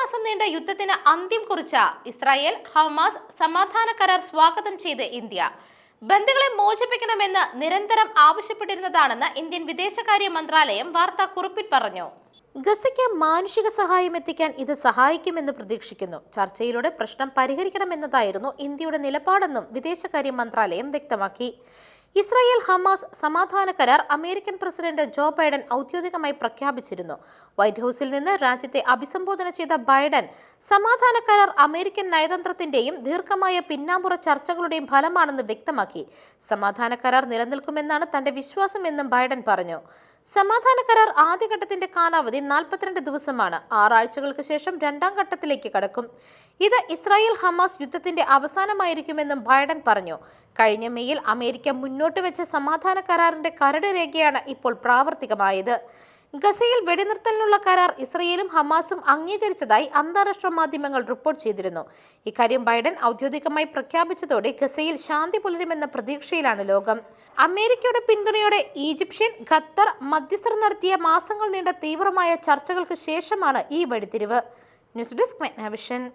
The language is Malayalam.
മാസം നീണ്ട യുദ്ധത്തിന് അന്ത്യം കുറിച്ച ഇസ്രായേൽ ഹമാസ് സമാധാന കരാർ സ്വാഗതം ചെയ്ത് ഇന്ത്യ. ബന്ധുക്കളെ മോചിപ്പിക്കണമെന്ന് നിരന്തരം ആവശ്യപ്പെട്ടിരുന്നതാണെന്ന് ഇന്ത്യൻ വിദേശകാര്യ മന്ത്രാലയം വാർത്താക്കുറിപ്പിൽ പറഞ്ഞു. ഗസയ്ക്ക് മാനുഷിക സഹായം എത്തിക്കാൻ ഇത് സഹായിക്കുമെന്ന് പ്രതീക്ഷിക്കുന്നു. ചർച്ചയിലൂടെ പ്രശ്നം പരിഹരിക്കണമെന്നതായിരുന്നു ഇന്ത്യയുടെ നിലപാടെന്നും വിദേശകാര്യ മന്ത്രാലയം വ്യക്തമാക്കി. ഇസ്രായേൽ ഹമാസ് സമാധാന കരാർ അമേരിക്കൻ പ്രസിഡന്റ് ജോ ബൈഡൻ ഔദ്യോഗികമായി പ്രഖ്യാപിച്ചിരുന്നു. വൈറ്റ് ഹൌസിൽ നിന്ന് രാജ്യത്തെ അഭിസംബോധന ചെയ്ത ബൈഡൻ സമാധാന കരാർ അമേരിക്കൻ നയതന്ത്രത്തിന്റെയും ദീർഘമായ പിന്നാമ്പുറ ചർച്ചകളുടെയും ഫലമാണെന്ന് വ്യക്തമാക്കി. സമാധാന കരാർ നിലനിൽക്കുമെന്നാണ് തന്റെ വിശ്വാസമെന്നും ബൈഡൻ പറഞ്ഞു. സമാധാന കരാർ ആദ്യഘട്ടത്തിന്റെ കാലാവധി നാൽപ്പത്തിരണ്ട് ദിവസമാണ്. ആറാഴ്ചകൾക്ക് ശേഷം രണ്ടാം ഘട്ടത്തിലേക്ക് കടക്കും. ഇത് ഇസ്രായേൽ ഹമാസ് യുദ്ധത്തിന്റെ അവസാനമായിരിക്കുമെന്നും ബൈഡൻ പറഞ്ഞു. കഴിഞ്ഞ മെയ്യിൽ അമേരിക്ക മുന്നോട്ട് വെച്ച സമാധാന കരാറിന്റെ കരട് രേഖയാണ് ഇപ്പോൾ പ്രാവർത്തികമായത്. ഗസയിൽ വെടിനിർത്തലിനുള്ള കരാർ ഇസ്രയേലും ഹമാസും അംഗീകരിച്ചതായി അന്താരാഷ്ട്ര മാധ്യമങ്ങൾ റിപ്പോർട്ട് ചെയ്തിരുന്നു. ഇക്കാര്യം ബൈഡൻ ഔദ്യോഗികമായി പ്രഖ്യാപിച്ചതോടെ ഗസയിൽ ശാന്തി പുലരുമെന്ന പ്രതീക്ഷയിലാണ് ലോകം. അമേരിക്കയുടെ പിന്തുണയോടെ ഈജിപ്ഷ്യൻ ഖത്തർ മധ്യസ്ഥർ നടത്തിയ മാസങ്ങൾ നീണ്ട തീവ്രമായ ചർച്ചകൾക്ക് ശേഷമാണ് ഈ വെടിത്തിരിവ്. News desk മെഗ്നാവിഷൻ.